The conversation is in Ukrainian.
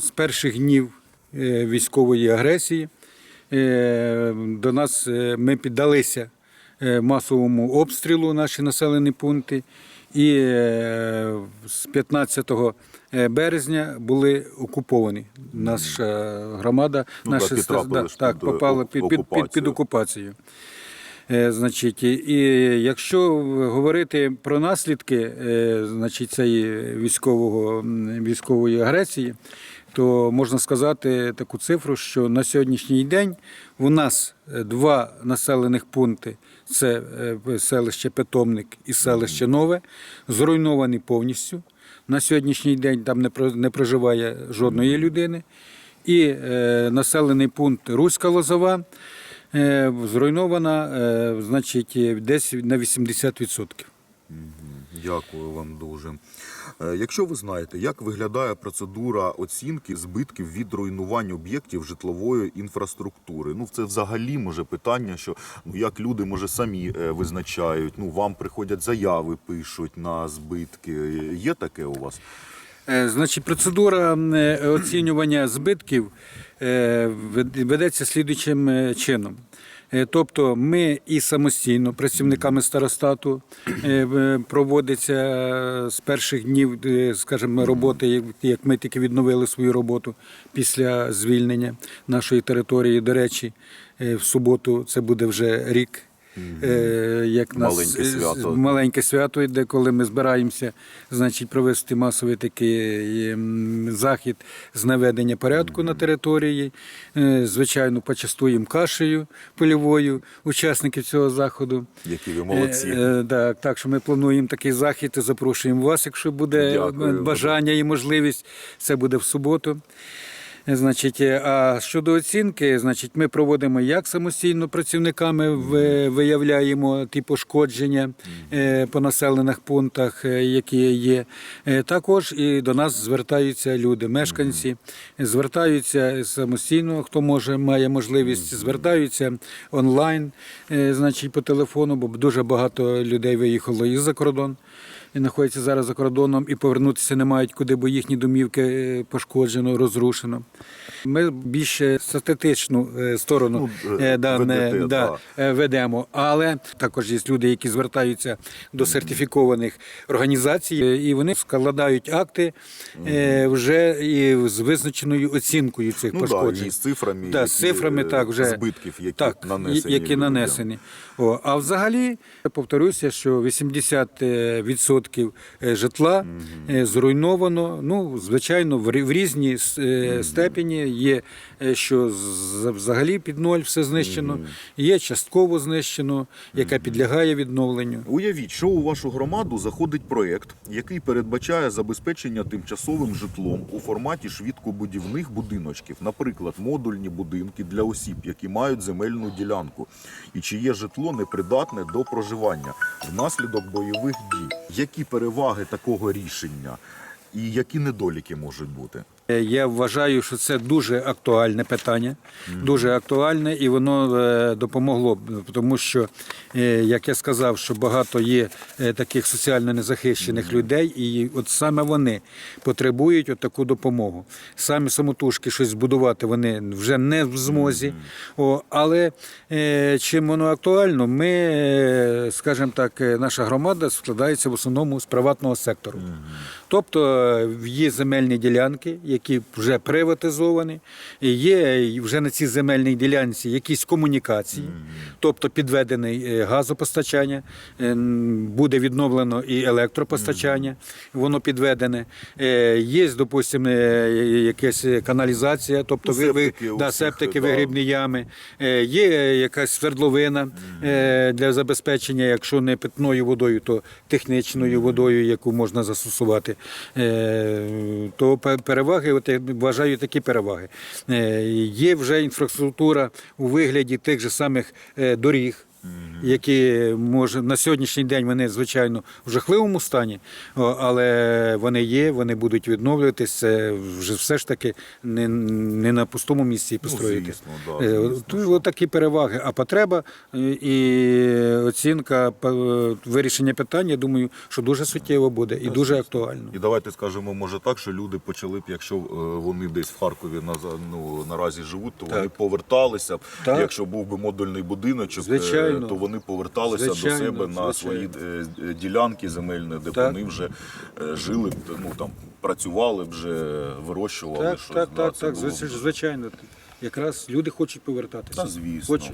З перших днів е, військової агресії е, до нас е, ми піддалися масовому обстрілу наші населені пункти. І з 15 березня були окуповані. Наша громада, Ну, наша да, так, під, е, під, під, під, під окупацію. Значить, і- якщо говорити про наслідки значить, цієї військового, військової агресії, то можна сказати таку цифру, що на сьогоднішній день у нас е, два населених пункти це е, селище Питомник і селище Нове, зруйновані повністю. На сьогоднішній день там не проживає жодної людини. І е, населений пункт Руська Лозова зруйнована, значить, десь на 80%. Дякую вам дуже. Е, Якщо ви знаєте, як виглядає процедура оцінки збитків від руйнувань об'єктів житлової інфраструктури? Ну, це взагалі може питання, що ну як люди може самі е, визначають. Ну вам приходять заяви, пишуть на збитки. Є таке у вас? Е, Значить, процедура оцінювання збитків ведеться слідуючим чином. Е, Тобто ми і самостійно працівниками старостату е, проводиться е, з перших днів, скажімо, роботи, як- ми тільки відновили свою роботу після звільнення нашої території. До речі, в суботу це буде вже рік. Е, Як нас Маленьке е, свято. маленьке свято, де коли ми збираємося, значить, провести масовий такий ем, захід з наведення порядку на території. Е, Звичайно, почастуємо кашею польовою учасників цього заходу. Які ви молодці? Е, е, Так, так, що ми плануємо такий захід і запрошуємо вас, якщо буде Дякую. бажання і можливість. Це буде в суботу. Значить, е, а щодо оцінки, значить, ми проводимо як самостійно працівниками, виявляємо ті пошкодження е, по населених пунктах, е, які є. Також і до нас звертаються люди, мешканці, звертаються самостійно, хто може, має можливість, звертаються онлайн, значить, по телефону, бо дуже багато людей виїхало і за кордон знаходяться зараз за кордоном і повернутися не мають куди, бо їхні домівки е, пошкоджено, розрушено. Ми більше статистичну е, сторону Ну, е, да, не- ведете, да, ведемо, але також є люди, які звертаються до сертифікованих організацій, і вони складають акти вже і з визначеною оцінкою цих Ну да, пошкоджень. і з цифрами, Да, з які, цифрами так, вже, збитків, які так, нанесені які нанесені. О, а взагалі, повторюся, що 80% житла е, зруйновано. Ну, звичайно, в різній е, степені є, е, що взагалі під ноль все знищено, є частково знищено, яке підлягає відновленню. Уявіть, що у вашу громаду заходить проєкт, який передбачає забезпечення тимчасовим житлом у форматі швидкобудівних будиночків, наприклад, модульні будинки для осіб, які мають земельну ділянку, і чиє житло непридатне до проживання внаслідок бойових дій. Які переваги такого рішення і які недоліки можуть бути? Е, Я вважаю, що це дуже актуальне питання, дуже актуальне, і воно е, допомогло б, тому що, е, як я сказав, що багато є таких соціально незахищених людей, і от саме вони потребують от таку допомогу. Самі самотужки щось збудувати вони вже не в змозі. О, але чим воно актуально, ми, скажімо так, наша громада складається в основному з приватного сектору. Тобто є земельні ділянки, які вже приватизовані, є вже на цій земельній ділянці якісь комунікації, тобто підведене газопостачання, е, буде відновлено і електропостачання, воно підведене. Е, Є, допустимо, е, якась каналізація, тобто септики да, септики, вигрібні ями. Є якась свердловина для забезпечення, якщо не питною водою, то технічною водою, яку можна застосувати. То пе- переваги, от я вважаю такі переваги. Е, Є вже інфраструктура у вигляді тих же самих е, доріг. Які може на сьогоднішній день вони звичайно в жахливому стані, але вони є, вони будуть відновлюватись. Це вже все ж таки не, не на пустому місці построїти. звісно, да, Е, звісно, такі переваги. А потреба е, і оцінка е, вирішення питання, думаю, що дуже суттєво буде і дуже актуально. І давайте скажемо, може так, що люди почали б, якщо вони десь в Харкові на, ну, наразі живуть, то вони Так. поверталися б. Так. Якщо був би модульний будиночок, е, Звичайно. то вони поверталися Звичайно, до себе на свої звичайно. е, ділянки земельні, де Так. вони вже е, жили, ну там працювали, вже вирощували Так, щось. так, да, так, так, було звичайно. Якраз люди хочуть повертатися. Та звісно. Хочуть.